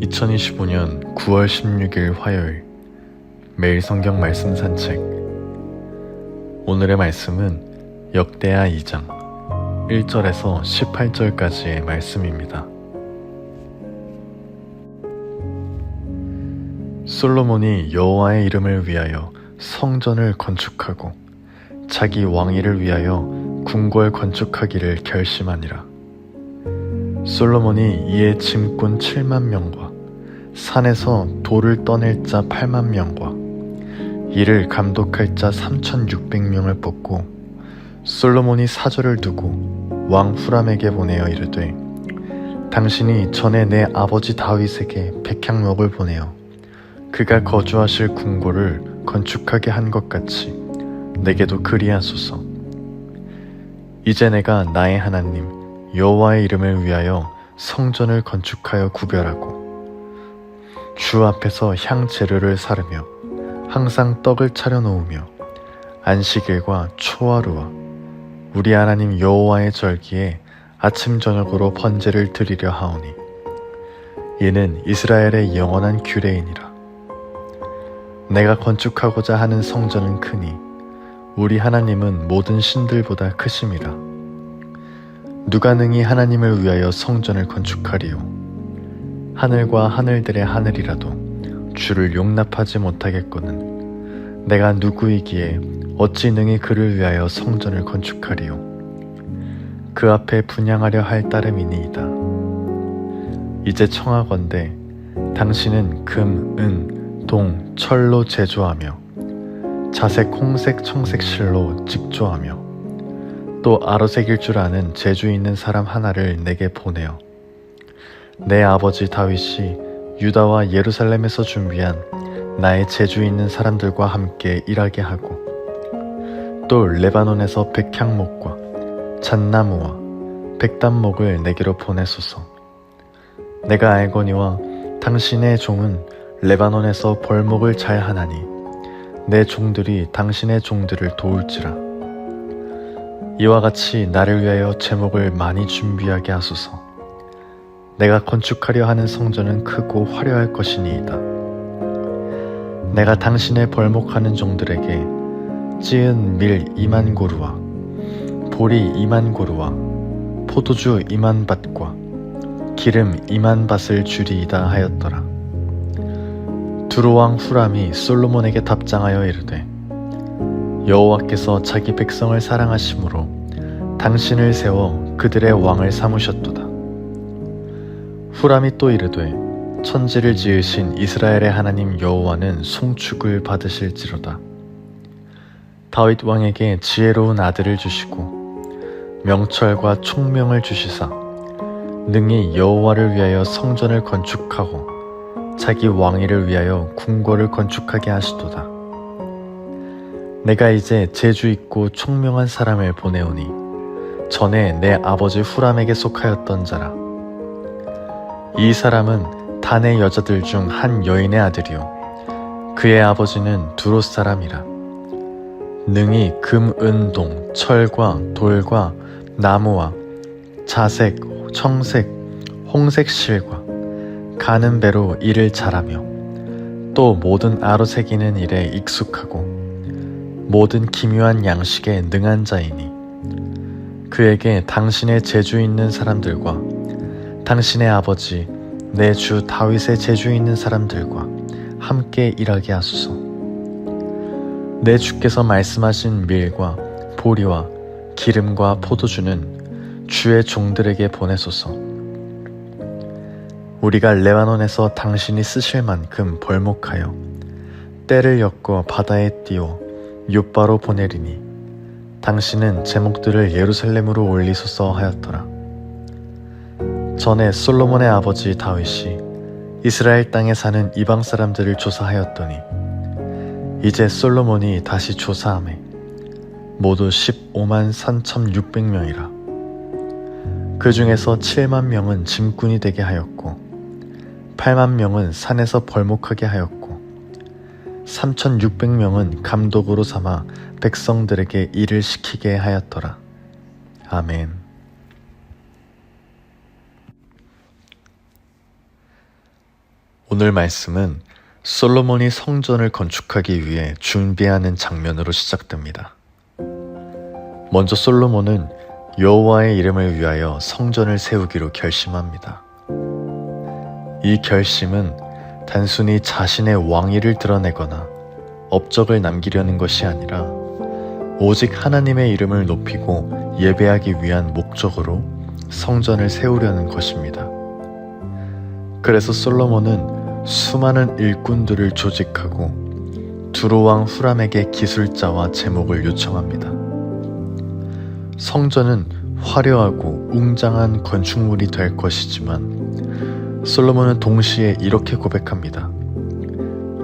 2025년 9월 16일 화요일 매일 성경 말씀 산책 오늘의 말씀은 역대하 2장 1절에서 18절까지의 말씀입니다. 솔로몬이 여호와의 이름을 위하여 성전을 건축하고 자기 왕위를 위하여 궁궐 건축하기를 결심하니라. 솔로몬이 이에 짐꾼 7만 명과 산에서 돌을 떠낼 자 8만 명과 이를 감독할 자 3,600명을 뽑고 솔로몬이 사절을 두고 왕 후람에게 보내어 이르되 당신이 전에 내 아버지 다윗에게 백향목을 보내어 그가 거주하실 궁궐을 건축하게 한 것 같이 내게도 그리하소서. 이제 내가 나의 하나님 여호와의 이름을 위하여 성전을 건축하여 구별하고 주 앞에서 향 재료를 사르며 항상 떡을 차려 놓으며 안식일과 초하루와 우리 하나님 여호와의 절기에 아침 저녁으로 번제를 드리려 하오니 이는 이스라엘의 영원한 규례이니라. 내가 건축하고자 하는 성전은 크니 우리 하나님은 모든 신들보다 크심이라. 누가 능히 하나님을 위하여 성전을 건축하리요 하늘과 하늘들의 하늘이라도 주를 용납하지 못하겠거늘 내가 누구이기에 어찌 능히 그를 위하여 성전을 건축하리요? 그 앞에 분양하려 할 따름이니이다. 이제 청하건대 당신은 금, 은, 동, 철로 제조하며 자색, 홍색, 청색 실로 직조하며 또 아로색일 줄 아는 재주 있는 사람 하나를 내게 보내어 내 아버지 다윗이 유다와 예루살렘에서 준비한 나의 재주 있는 사람들과 함께 일하게 하고 또 레바논에서 백향목과 잣나무와 백단목을 내게로 보내소서 내가 알거니와 당신의 종은 레바논에서 벌목을 잘 하나니 내 종들이 당신의 종들을 도울지라 이와 같이 나를 위하여 제목을 많이 준비하게 하소서. 내가 건축하려 하는 성전은 크고 화려할 것이니이다. 내가 당신의 벌목하는 종들에게 찌은 밀 2만 고루와 보리 2만 고루와 포도주 2만 밭과 기름 2만 밭을 주리이다 하였더라. 두로왕 후람이 솔로몬에게 답장하여 이르되 여호와께서 자기 백성을 사랑하심으로 당신을 세워 그들의 왕을 삼으셨도다. 후람이 또 이르되 천지를 지으신 이스라엘의 하나님 여호와는 송축을 받으실지로다. 다윗 왕에게 지혜로운 아들을 주시고 명철과 총명을 주시사 능히 여호와를 위하여 성전을 건축하고 자기 왕위를 위하여 궁궐을 건축하게 하시도다. 내가 이제 재주 있고 총명한 사람을 보내오니 전에 내 아버지 후람에게 속하였던 자라. 이 사람은 단의 여자들 중 한 여인의 아들이요. 그의 아버지는 두롯 사람이라. 능히 금, 은, 동, 철과 돌과 나무와 자색, 청색, 홍색 실과 가는 배로 일을 잘하며 또 모든 아로새기는 일에 익숙하고 모든 기묘한 양식에 능한 자이니 그에게 당신의 재주 있는 사람들과 당신의 아버지 내 주 다윗의 재주 있는 사람들과 함께 일하게 하소서. 내 주께서 말씀하신 밀과 보리와 기름과 포도주는 주의 종들에게 보내소서. 우리가 레바논에서 당신이 쓰실 만큼 벌목하여 때를 엮어 바다에 띄워 요바로 보내리니 당신은 제목들을 예루살렘으로 올리소서 하였더라. 전에 솔로몬의 아버지 다윗이 이스라엘 땅에 사는 이방 사람들을 조사하였더니 이제 솔로몬이 다시 조사함에 모두 15만 3,600명이라. 그 중에서 7만 명은 짐꾼이 되게 하였고 8만 명은 산에서 벌목하게 하였고 3,600명은 감독으로 삼아 백성들에게 일을 시키게 하였더라. 아멘. 이 오늘 말씀은 솔로몬이 성전을 건축하기 위해 준비하는 장면으로 시작됩니다. 먼저 솔로몬은 여호와의 이름을 위하여 성전을 세우기로 결심합니다. 이 결심은 단순히 자신의 왕위를 드러내거나 업적을 남기려는 것이 아니라 오직 하나님의 이름을 높이고 예배하기 위한 목적으로 성전을 세우려는 것입니다. 그래서 솔로몬은 수많은 일꾼들을 조직하고 두로왕 후람에게 기술자와 제목을 요청합니다. 성전은 화려하고 웅장한 건축물이 될 것이지만 솔로몬은 동시에 이렇게 고백합니다.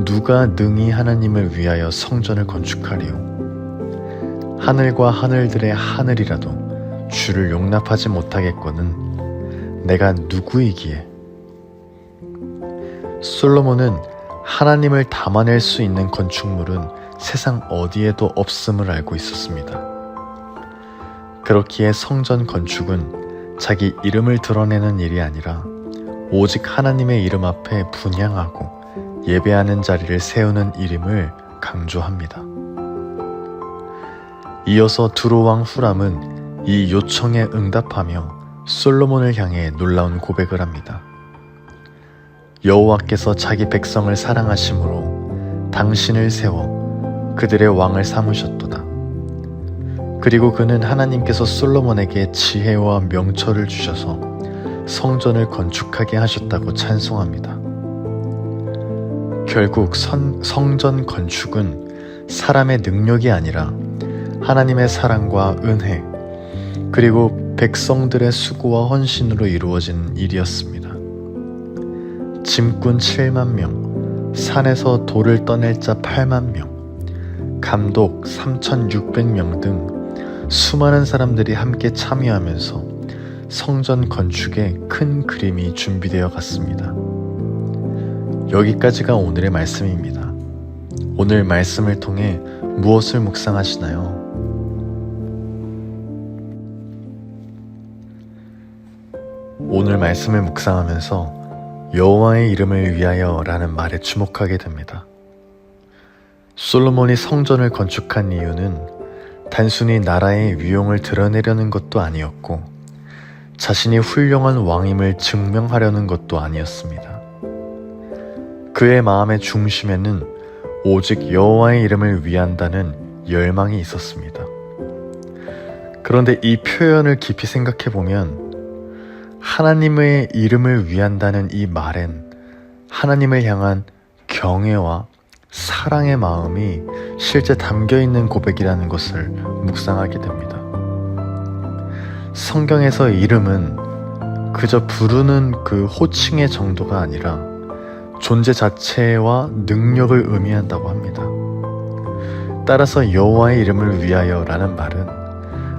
누가 능히 하나님을 위하여 성전을 건축하리요? 하늘과 하늘들의 하늘이라도 주를 용납하지 못하겠거는 내가 누구이기에? 솔로몬은 하나님을 담아낼 수 있는 건축물은 세상 어디에도 없음을 알고 있었습니다. 그렇기에 성전 건축은 자기 이름을 드러내는 일이 아니라 오직 하나님의 이름 앞에 분양하고 예배하는 자리를 세우는 일임을 강조합니다. 이어서 두로왕 후람은 이 요청에 응답하며 솔로몬을 향해 놀라운 고백을 합니다. 여호와께서 자기 백성을 사랑하심으로 당신을 세워 그들의 왕을 삼으셨도다. 그리고 그는 하나님께서 솔로몬에게 지혜와 명철을 주셔서 성전을 건축하게 하셨다고 찬송합니다. 결국 선, 성전 건축은 사람의 능력이 아니라 하나님의 사랑과 은혜, 그리고 백성들의 수고와 헌신으로 이루어진 일이었습니다. 짐꾼 7만 명, 산에서 돌을 떠낼 자 8만 명, 감독 3,600명 등 수많은 사람들이 함께 참여하면서 성전 건축에 큰 그림이 준비되어 갔습니다. 여기까지가 오늘의 말씀입니다. 오늘 말씀을 통해 무엇을 묵상하시나요? 오늘 말씀을 묵상하면서 여호와의 이름을 위하여라는 말에 주목하게 됩니다. 솔로몬이 성전을 건축한 이유는 단순히 나라의 위용을 드러내려는 것도 아니었고 자신이 훌륭한 왕임을 증명하려는 것도 아니었습니다. 그의 마음의 중심에는 오직 여호와의 이름을 위한다는 열망이 있었습니다. 그런데 이 표현을 깊이 생각해 보면 하나님의 이름을 위한다는 이 말엔 하나님을 향한 경외와 사랑의 마음이 실제 담겨 있는 고백이라는 것을 묵상하게 됩니다. 성경에서 이름은 그저 부르는 그 호칭의 정도가 아니라 존재 자체와 능력을 의미한다고 합니다. 따라서 여호와의 이름을 위하여라는 말은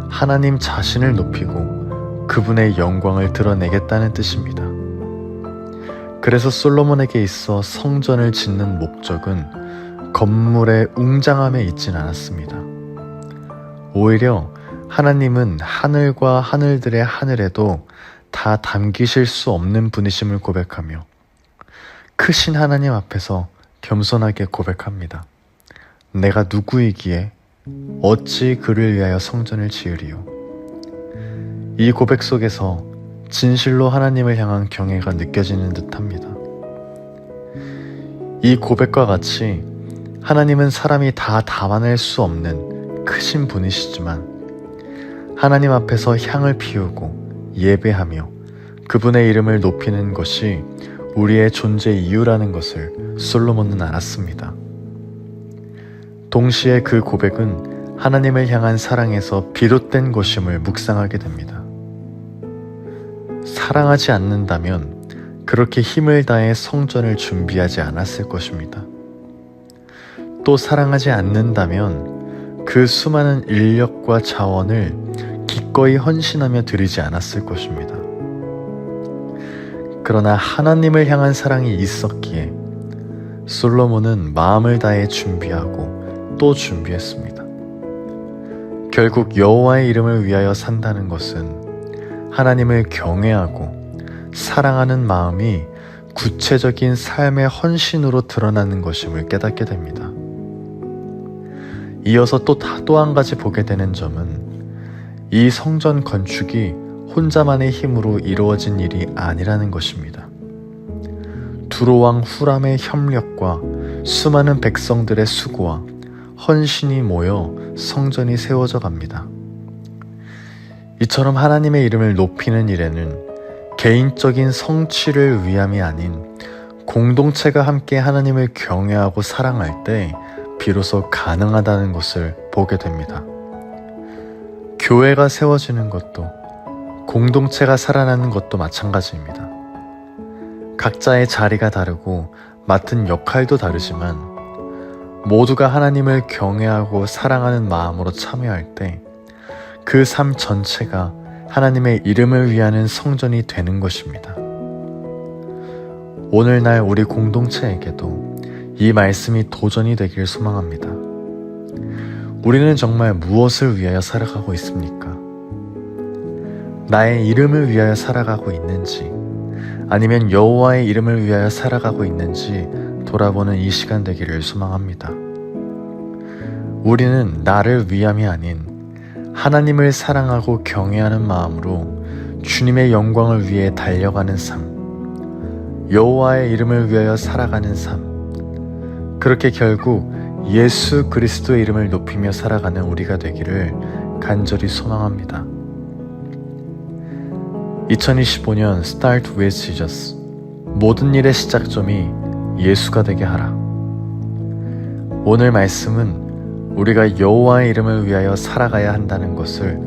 하나님 자신을 높이고 그분의 영광을 드러내겠다는 뜻입니다. 그래서 솔로몬에게 있어 성전을 짓는 목적은 건물의 웅장함에 있진 않았습니다. 오히려 하나님은 하늘과 하늘들의 하늘에도 다 담기실 수 없는 분이심을 고백하며 크신 하나님 앞에서 겸손하게 고백합니다. 내가 누구이기에 어찌 그를 위하여 성전을 지으리요? 이 고백 속에서 진실로 하나님을 향한 경애가 느껴지는 듯 합니다. 이 고백과 같이 하나님은 사람이 다 담아낼 수 없는 크신 분이시지만 하나님 앞에서 향을 피우고 예배하며 그분의 이름을 높이는 것이 우리의 존재 이유라는 것을 솔로몬은 알았습니다. 동시에 그 고백은 하나님을 향한 사랑에서 비롯된 것임을 묵상하게 됩니다. 사랑하지 않는다면 그렇게 힘을 다해 성전을 준비하지 않았을 것입니다. 또 사랑하지 않는다면 그 수많은 인력과 자원을 기꺼이 헌신하며 드리지 않았을 것입니다. 그러나 하나님을 향한 사랑이 있었기에 솔로몬은 마음을 다해 준비하고 또 준비했습니다. 결국 여호와의 이름을 위하여 산다는 것은 하나님을 경외하고 사랑하는 마음이 구체적인 삶의 헌신으로 드러나는 것임을 깨닫게 됩니다. 이어서 또또한 가지 보게 되는 점은 이 성전 건축이 혼자만의 힘으로 이루어진 일이 아니라는 것입니다. 두로왕 후람의 협력과 수많은 백성들의 수고와 헌신이 모여 성전이 세워져 갑니다. 이처럼 하나님의 이름을 높이는 일에는 개인적인 성취를 위함이 아닌 공동체가 함께 하나님을 경외하고 사랑할 때 비로소 가능하다는 것을 보게 됩니다. 교회가 세워지는 것도 공동체가 살아나는 것도 마찬가지입니다. 각자의 자리가 다르고 맡은 역할도 다르지만 모두가 하나님을 경외하고 사랑하는 마음으로 참여할 때 그 삶 전체가 하나님의 이름을 위하는 성전이 되는 것입니다. 오늘날 우리 공동체에게도 이 말씀이 도전이 되길 소망합니다. 우리는 정말 무엇을 위하여 살아가고 있습니까? 나의 이름을 위하여 살아가고 있는지, 아니면 여호와의 이름을 위하여 살아가고 있는지 돌아보는 이 시간 되기를 소망합니다. 우리는 나를 위함이 아닌 하나님을 사랑하고 경외하는 마음으로 주님의 영광을 위해 달려가는 삶, 여호와의 이름을 위하여 살아가는 삶, 그렇게 결국 예수 그리스도의 이름을 높이며 살아가는 우리가 되기를 간절히 소망합니다. 2025년 Start with Jesus 모든 일의 시작점이 예수가 되게 하라. 오늘 말씀은 우리가 여호와의 이름을 위하여 살아가야 한다는 것을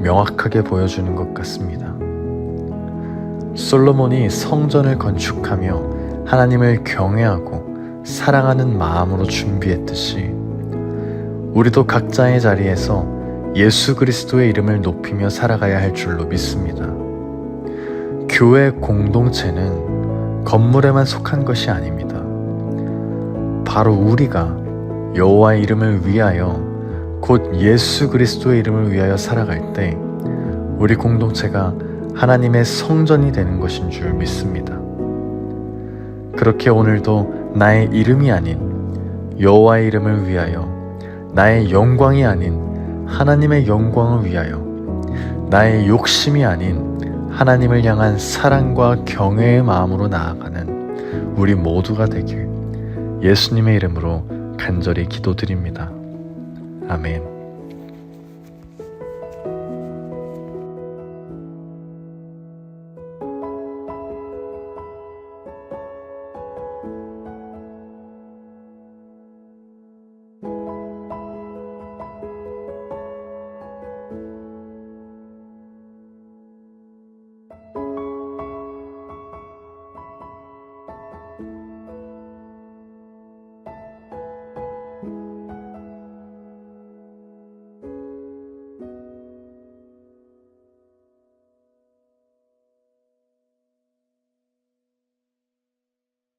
명확하게 보여주는 것 같습니다. 솔로몬이 성전을 건축하며 하나님을 경외하고 사랑하는 마음으로 준비했듯이 우리도 각자의 자리에서 예수 그리스도의 이름을 높이며 살아가야 할 줄로 믿습니다. 교회 공동체는 건물에만 속한 것이 아닙니다. 바로 우리가 여호와의 이름을 위하여 곧 예수 그리스도의 이름을 위하여 살아갈 때 우리 공동체가 하나님의 성전이 되는 것인 줄 믿습니다. 그렇게 오늘도 나의 이름이 아닌 여호와의 이름을 위하여 나의 영광이 아닌 하나님의 영광을 위하여 나의 욕심이 아닌 하나님을 향한 사랑과 경외의 마음으로 나아가는 우리 모두가 되길 예수님의 이름으로 간절히 기도드립니다. 아멘.